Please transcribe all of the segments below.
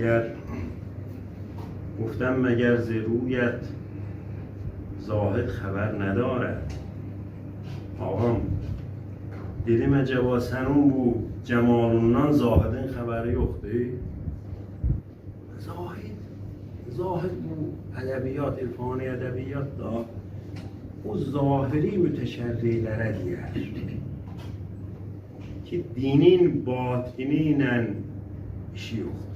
دیگر گفتم مگر ز رویت زاهد خبر ندارد؟ آقام دیدی مجوا سنون بود جمالونان زاهد این خبری اختی زاهد زاهد بو ادبیات عرفانی ادبیات دا. او ظاهری müteşerrilere diyer که دینین batininen اشی yoktur.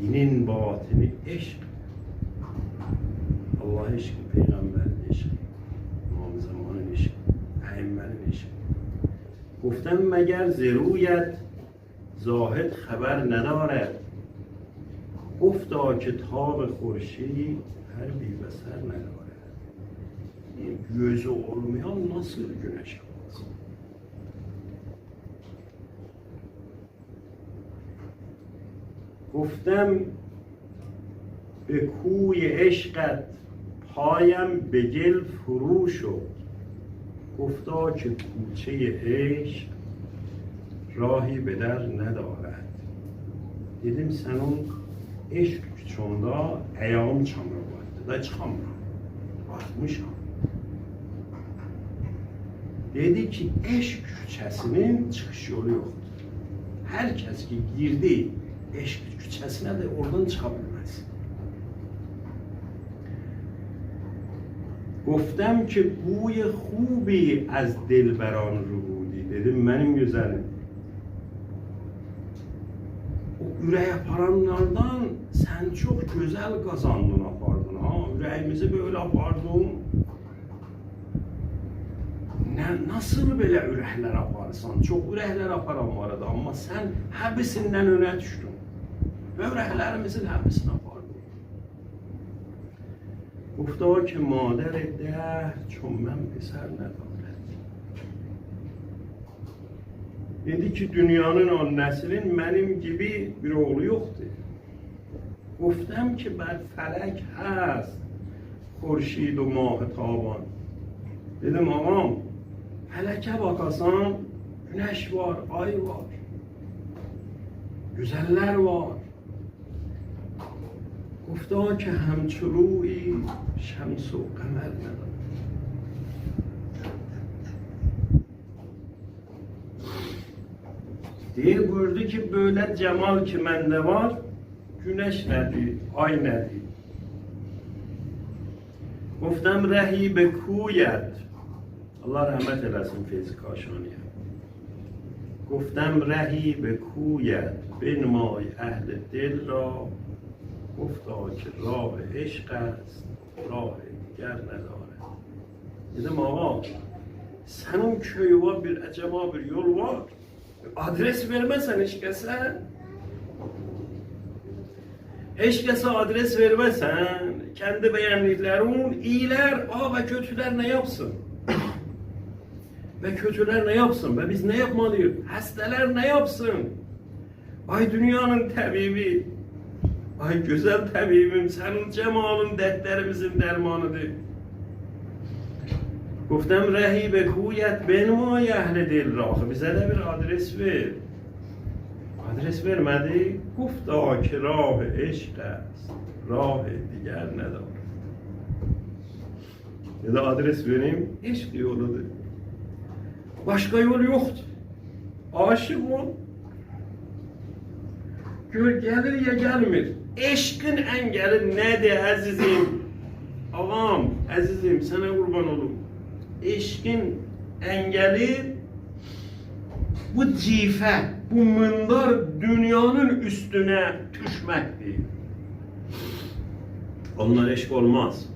دین batini عشق. الله عشق پیغمبر عشق امام زمان عشق ائمه عشق. گفتم مگر زرویت زاهد خبر ندارد؟ گفتا که تاب خورشی هر بی بسر ندارد. این göz olmayan nasıl güneş گفتم به کوی عشقت پایم به گل فرو شد گفتا که کوچه عشق راهی به در ندارد dedim senin eşk küçüğünde ayağım çamur vardı da çıkamıyorum. Batmışam. Dedi ki eşk küçesinin çıkış yolu yoktur. Herkes ki girdi eşk küçesine de oradan çıkabilmez. گفتم که بوی خوبی از دلبران ربودی dedim benim güzelim o ürək aparanlardan sen çok güzel kazandın apardın ha ürəyimizi böyle apardın ne, nasıl belə ürəklər aparsan çok ürəklər aparan var idi amma sen həbisindən öne به اون رحله مثل هر بسنا بار گفتا که مادر ده چون من پسر ندارد. دیدی که دنیانن آن نسلین منیم گیبی بیر اولو یخده گفتم که بر فلک هست خورشید و ماه تابان. دیده مامام فلک با کاسان نشوار آی وار گزلر وار. گفتا که همچروی شمس و قمر ندارد دیگه برده که بولد جمال که من نوار جونش ندید آی ندید گفتم رهی به کویت. الله رحمت رسم فیض کاشانی. گفتم رهی به کویت بنمای اهل دل را. گفتا که راه عشق است راه دیگر نداره dedim ağa senin köyü var bir acaba bir yol var adres vermezsen hiç kese hiç kese adres vermezsen kendi beğendiklerin iyiler a ve kötüler ne yapsın ve kötüler ne yapsın ve biz ne yapmalıyız hastalar ne yapsın ay dünyanın tabibi Ay güzel tabibim senin cemalın dertlerimizin dermanıdır. Guftem rehibe kuyet benvay ehli dil rahı. Bize de bir adres ver. Adres vermedi. Gufta ki rahı eşk est. Rahı diğer nedar. Ya da adres vereyim. Eşk yoludur. Başka yol yoktu. Aşık ol. Gör gelir ya gelmir. Eşkin engeli nedir azizim? Ağam, azizim sana kurban olum. Eşkin engeli bu cife, bu mındar dünyanın üstüne düşmektir. Onlar eşk olmaz.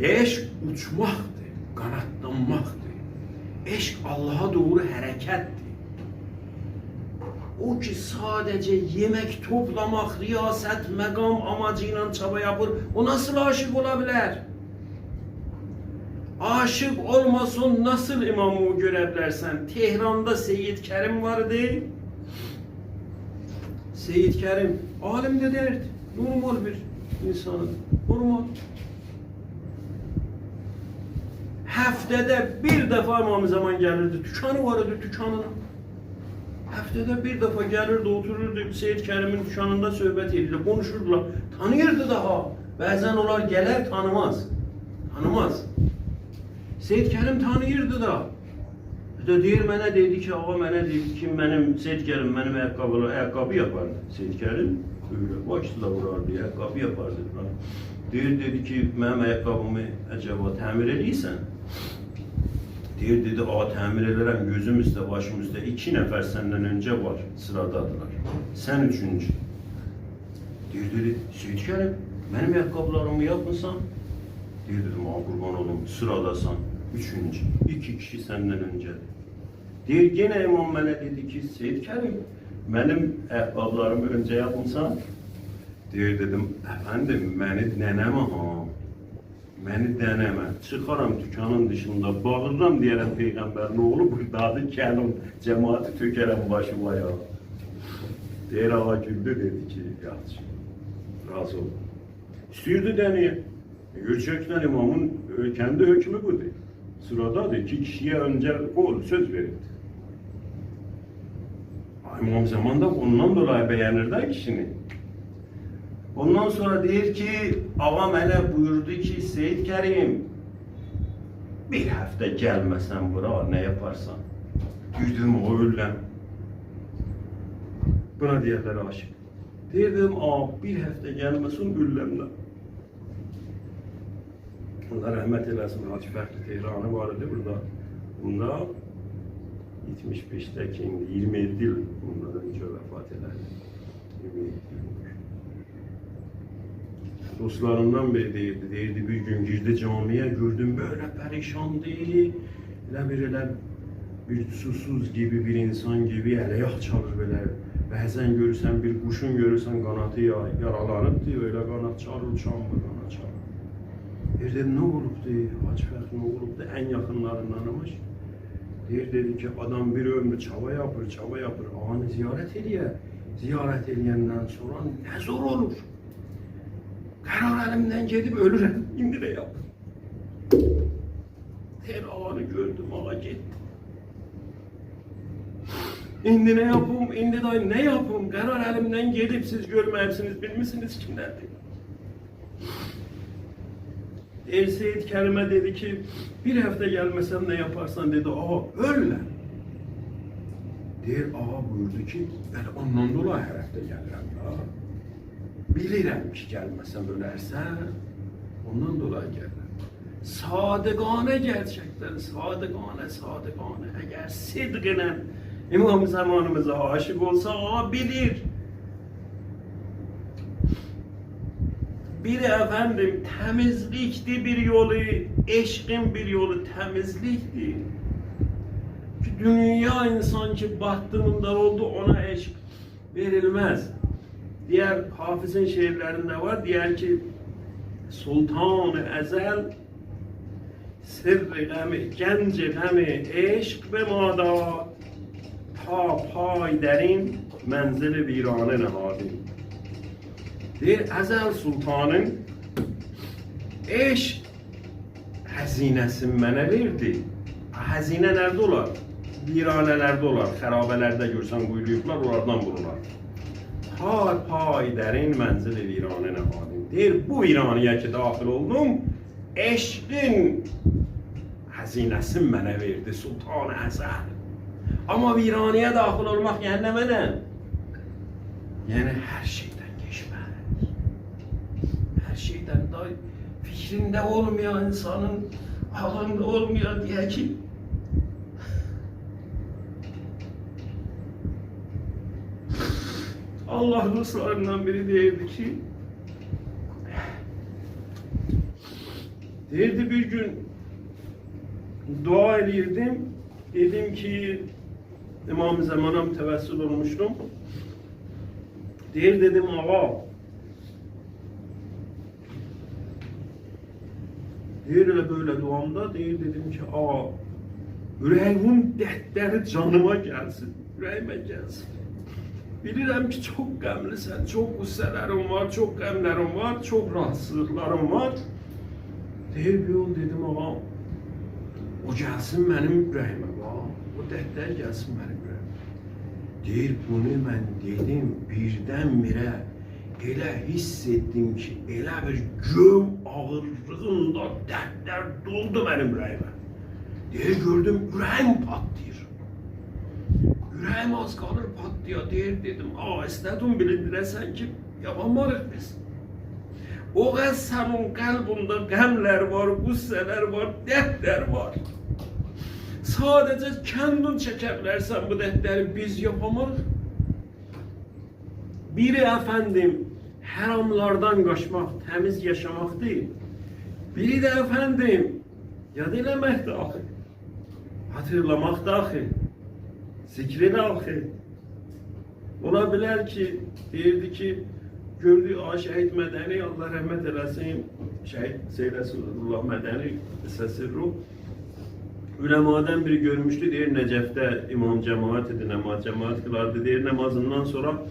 Eşk uçmaktır, kanatlanmaktır. Eşk Allah'a doğru harekettir. O ki sadece yemek toplamak, riyaset, megam amacıyla çaba yapır, o nasıl aşık olabilir? Aşık olmasın nasıl imamı görebilirsen? Tehran'da Seyyid Kerim vardı. Seyyid Kerim alim de derdi. Normal bir insanın. Normal. Həftədə bir dəfə imam zaman gəlirdi. Dükanı var idi, dükanına. Haftada bir defa gelirdi otururdu Seyit Kerim'in şanında söhbət edirdi, konuşurdular. Tanıyırdı daha. Bazen onlar gelir tanımaz. Tanımaz. Seyit Kerim tanıyırdı da. De deyir mənə dedi ki, ağa mənə dedi ki, mənim Seyit Kerim mənim ayaqqabılı, ayaqqabı yapardı. Seyit Kerim öyle başda vurardı, ayaqqabı yapardı. Deyir dedi ki, mənim ayaqqabımı acaba təmir edirsən? Deyir dedi, ağa təmir edirəm, gözüm üstə, başım üstə iki nəfər öncə var, sıradadılar. Sən üçüncü. Deyir dedi, Seyit Kerim, mənim ayaqqabılarımı yapmısan? Deyir dedim, ağa qurban olum, sıradasan, üçüncü, iki kişi səndən öncədir. Deyir, yenə imam mənə dedi ki, Seyit Kerim, mənim ayaqqabılarımı öncə yapmısan? Deyir dedim, əfəndim, məni dənəmə ha. Məni dənəmə. Çıxaram dükkanın dışında, bağırıram deyərəm Peyğəmbər, nə olub buradadır, gəlim, cəmaatı tökərəm başıma ya. Deyir, ağa güldü, dedi ki, yaxşı, razı ol. İstəyirdi dənəyə. Gerçekten imamın kendi hükmü budur. Sıradadır. İki kişiye önce kol söz verildi. İmam Zaman da ondan dolayı beğenirdi kişini. Ondan sonra deyir ki, ağa mənə buyurdu ki, Seyit Kerim, bir hafta gelmesen bura ne yaparsan? Güldüm o öllem. Buna diğerleri aşık. Dedim, ağa bir hafta gelmesin üllemden. Allah rəhmət eləsin, Hacı Fəxri Tehranı var idi burada. Bunda 75'te kimdi? 27 yıl bundan önce vefat ederdi. 27 yıl. Dostlarından biri deyirdi, deyirdi bir gün girdi camiye, gördüm böyle perişandı. Elə bir elə bir susuz gibi bir insan gibi elə yağ çalır belə. Bəzən görürsən bir quşun görürsən qanatı ya- yaralanıbdı, öyle qanat çalır, uçanmır, qanat çalır. Bir dedim ne olubdu, Hacı Fəxri ne olubdu, en yakınlarından imiş. Deyir dedi ki adam bir ömrü çaba yapır, çaba yapır, ağanı ziyaret ediyor. Ziyaret ediyenden sonra ne zor olur. Karar elimden gelip ölürüm, indi de yap. Her ağanı gördüm, ağa gitti. İndi ne yapım, indi de ne yapım, karar elimden gelip siz görmeyipsiniz, bilmişsiniz kimlerdir. El Seyit Kerim'e dedi ki bir hafta gelmesen ne yaparsan dedi ağa öl lan. Deyir ağa buyurdu ki ben ondan dolayı her hafta gelirəm da. Bilirəm ki gelmesem ölərsən ondan dolayı gelirəm. Sadıqanə gerçekten sadıqanə sadıqanə eğer sidqinə İmam zamanımıza aşık olsa ağa bilir. Biri efendim temizlikti bir yolu, eşkin bir yolu temizlikti. Ki dünya insan ki bahtımında oldu ona eşk verilmez. Diğer hafızın şiirlerinde var. Diğer ki Sultan-ı Ezel sırrı gemi, genci gemi, eşk ve madat ta pay derin menzili virane nehadin. Deyir Əzəl Sultanın eş həzinəsini mənə verdi. Həzinə nerede olar? Viranələrdə olar, xərabələrdə görsən quyuluyublar, oralardan vururlar. Har pay dərin mənzili viranə nəhadin. Deyir, bu viranəyə ki daxil oldum, eşqin həzinəsini mənə verdi Sultan Əzəl. Ama viraneye daxil olmaq yəni nə mənə? Yəni hər şeydən geçmək. Her şeyden daha fikrinde olmayan insanın aklında olmayan diye ki Allah dostlarından biri derdi ki? Derdi bir gün dua ediyordum dedim ki İmam-ı Zaman'a tevessül olmuştum. Deyir dedim ağa Deyir elə böyle duamda deyir dedim ki ağa Ürəyimin dərdləri canıma gəlsin Ürəyimə gəlsin Bilirəm ki çox qəmlisən, çox qüssələrin var, çox qəmlərin var, çox rahatsızlıqların var Deyir bir yol dedim ağa O gəlsin mənim ürəyimə ağa O dərdlər gəlsin mənim ürəyimə Deyir bunu mən dedim birdən-birə elə hiss etdim ki, elə bir göm ağırlığında dərdlər doldu mənim ürəyimə. Deyir gördüm ürəyim patlayır. Ürəyim az qalır patlaya deyir dedim. Aa istədim bilindirəsən ki, yapamarıq biz. O senin kalbinde gemler var, gusseler var, dertler var. Sadece kendin çekerlersen bu dertleri biz yapamayız. Biri efendim haramlardan kaçmak, temiz yaşamak değil. Biri de efendim yad eləmək dahi, hatırlamak dahi, zikri dahi. Ola bilər ki, deyirdi ki, gördüğü A şehit Medeni, Allah rahmet eylesin, şehit Seyresulullah Medeni, Sesirru. Ülemadan biri görmüştü, diğer Necef'te imam cemaat idi, namaz cemaat kılardı. Diğer namazından sonra,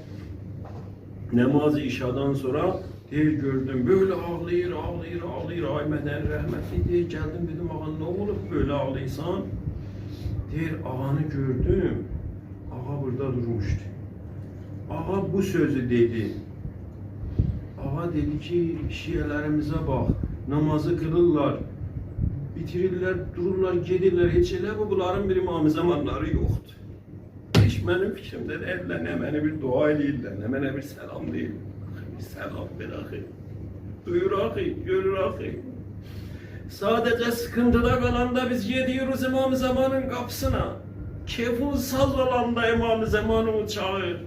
namazı işadan sonra diğer gördüm, böyle ağlayır, ağlayır, ağlayır, ay Medeni rahmetli diye geldim dedim, ağa ne olup böyle ağlıysan? Diğer ağanı gördüm, ağa burada durmuştu. Ağa bu sözü dedi, Ağa dedi ki, şiyelerimize bak, namazı kılırlar, bitirirler, dururlar, gedirler, hiç elə bu, bunların bir imamı zamanları yoktu. Hiç benim fikrimde derler, ne bana bir dua eləyirlər, ne bana bir selam değil. Bir selam bir axı. Duyur axı, görür axı. Sadece sıkıntıda kalanda biz gidiyoruz İmam Zaman'ın kapısına. Kefun saz olanda İmam Zaman'ı çağır.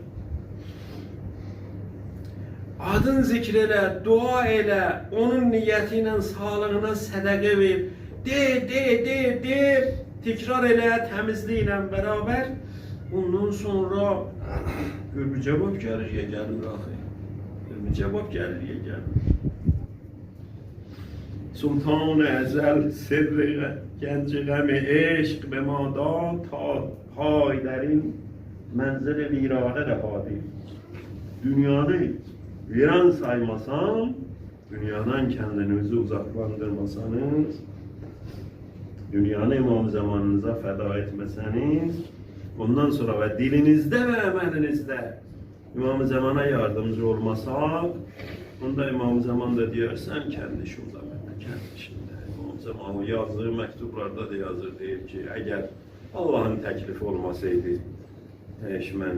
Adın zikrele, dua ele, onun niyetiyle sağlığına sədaqə ver. De, de, de, de, tekrar ele temizliğiyle beraber. Ondan sonra gör bir cevap gelir ya gelir axı. Cevap gelir ya gelir. Sultan ezel sirri genci gemi eşq به ما داد تا پای در این منزل ویرانه رهادیم dünyanı viran saymasam, dünyadan kendinizi uzaklandırmasanız, dünyanı imam zamanınıza feda etmeseniz, ondan sonra ve dilinizde ve emelinizde imam zamana yardımcı olmasak, onda imam zaman da diyor sen kendi işimde ben de kendi işimde. İmam zaman yazdığı mektuplarda da yazır deyir ki, eğer Allah'ın teklifi olmasaydı, eş mən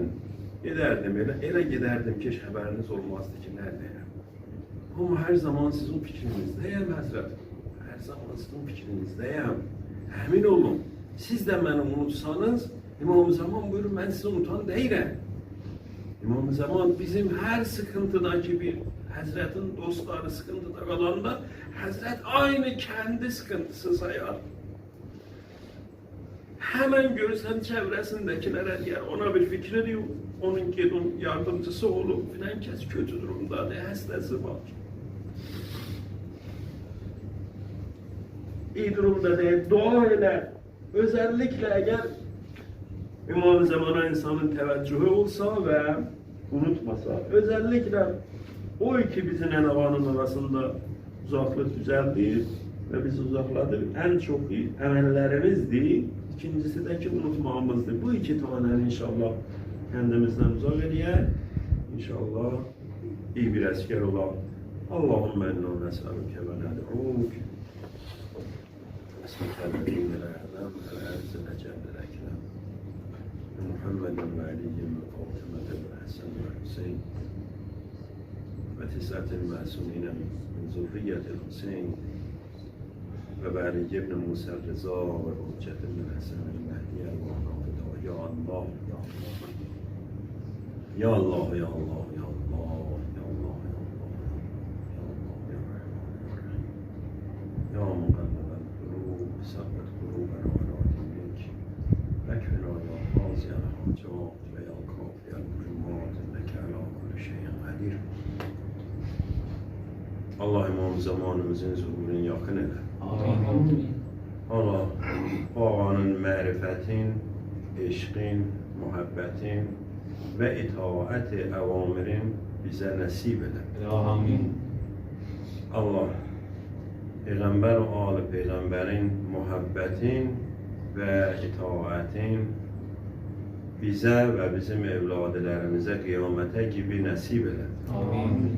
Giderdim elə, elə giderdim ki, heç xəbəriniz olmazdı ki, nərdəyəm. Amma hər zaman sizin fikrinizdəyəm, Həzrət. Hər zaman sizin fikrinizdəyəm. Əmin olun, siz də məni unutsanız, İmam Zaman buyurur, mən sizi unutan deyiləm. İmam Zaman bizim hər sıkıntıdaki bir Həzrətin dostları sıkıntıda qalanda Həzrət aynı kendi sıkıntısı sayar. Hemen görürsen çevresindekiler diğer ona bir fikri diyor. Onun kedun yardımcısı olup filan kes kötü durumda ne hastası var. İyi durumda değil, dua eder. Özellikle eğer İmam zamana insanın teveccühü olsa ve unutmasa, özellikle o iki bizim enavanın arasında uzaklık düzeldi ve bizi uzakladı. En çok iyi emellerimizdi. İkincisi de ki unutmamızdı. Bu iki tane inşallah kendimizden uzak ediyor. İnşallah iyi bir asker olalım. Allahümme enna nes'aluke ve ned'uk. Esmike el-Ekrem. Muhammeden ve Aliyyim ve Fatımaten ve Hasan ve Hüseyin. و تسعت المعصومین من ذریت الحسین و بر ابن موسی رضا و حجت ابن حسن المهدی الله یا الله یا الله یا الله یا الله یا الله. Zamanımızın zuhurunu yakın eyle. Amin. Allah ağanın mərifətin, eşqin, mühəbbətin və itaəti əvamirin bizə nəsib elə. Amin. Allah Peyğəmbər və ali Peyğəmbərin mühəbbətin və itaətin bize ve bizim evladlarımıza kıyamete gibi nasip eyle. Amin.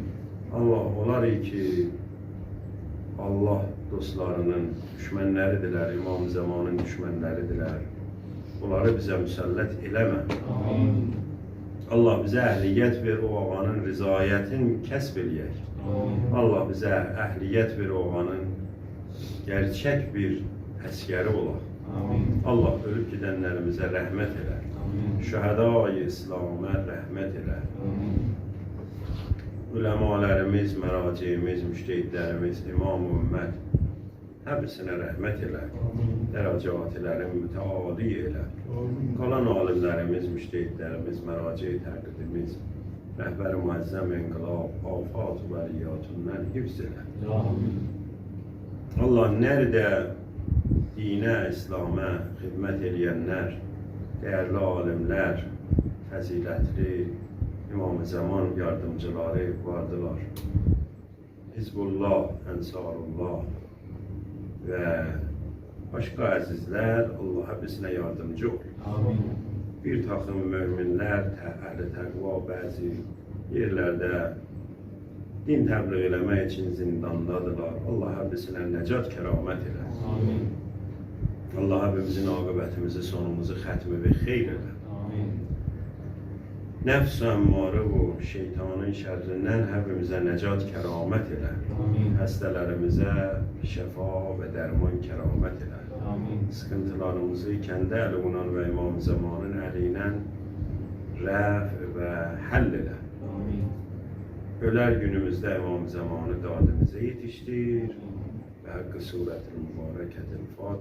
Allah olar ki Allah dostlarının düşmənləridirlər, İmam Zamanın düşmənləridirlər. Onları bizə müsəllət eləmə. Amin. Allah bizə əhliyyət ver, o ağanın rızayətini kəsb eləyək. Amin. Allah bizə əhliyyət ver, o ağanın gerçək bir əskəri olaq. Amin. Allah ölüb gedənlərimizə rəhmət elə. Şəhədai İslamə rəhmət elə. Amin. Üləmalərimiz, məraciyimiz, müştehidlərimiz, İmam Ümmət həmsinə rəhmət elə. Dərəcatlərin mütəali elə. Qalan alimlərimiz, müştehidlərimiz, məraci təqdimiz, rəhbər müəzzəm inqilab, afat və riyatından hifz elə. Allah nerede dinə, İslam'a xidmət edənlər, dəyərli alimlər, fəzilətli İmam-ı Zaman yardımcıları vardılar. Hizbullah, Ensarullah və başqa əzizlər Allah həbbisinə yardımcı ol. Amin. Bir takım müminlər, tə- əhli təqva bəzi yerlərdə din təbliğ eləmək üçün zindandadırlar. Allah həbbisinə nəcat kəramət elə. Amin. Allah hepimizin akıbetimizi, sonumuzu xətmi ve xeyr elə. Amin. Nəfs əmmarı bu şeytanın şərrindən hepimizə nəcat kəramət elə. Amin. Xəstələrimizə şəfa və dərman kəramət elə. Amin. Sıkıntılarımızı kendi əlindən və İmam Zamanın əlindən rəf və həll elə. Amin. Ölər günümüzdə İmam Zamanı dadımıza yetişdir və haqqı surətin mübarəkətin Fatiha.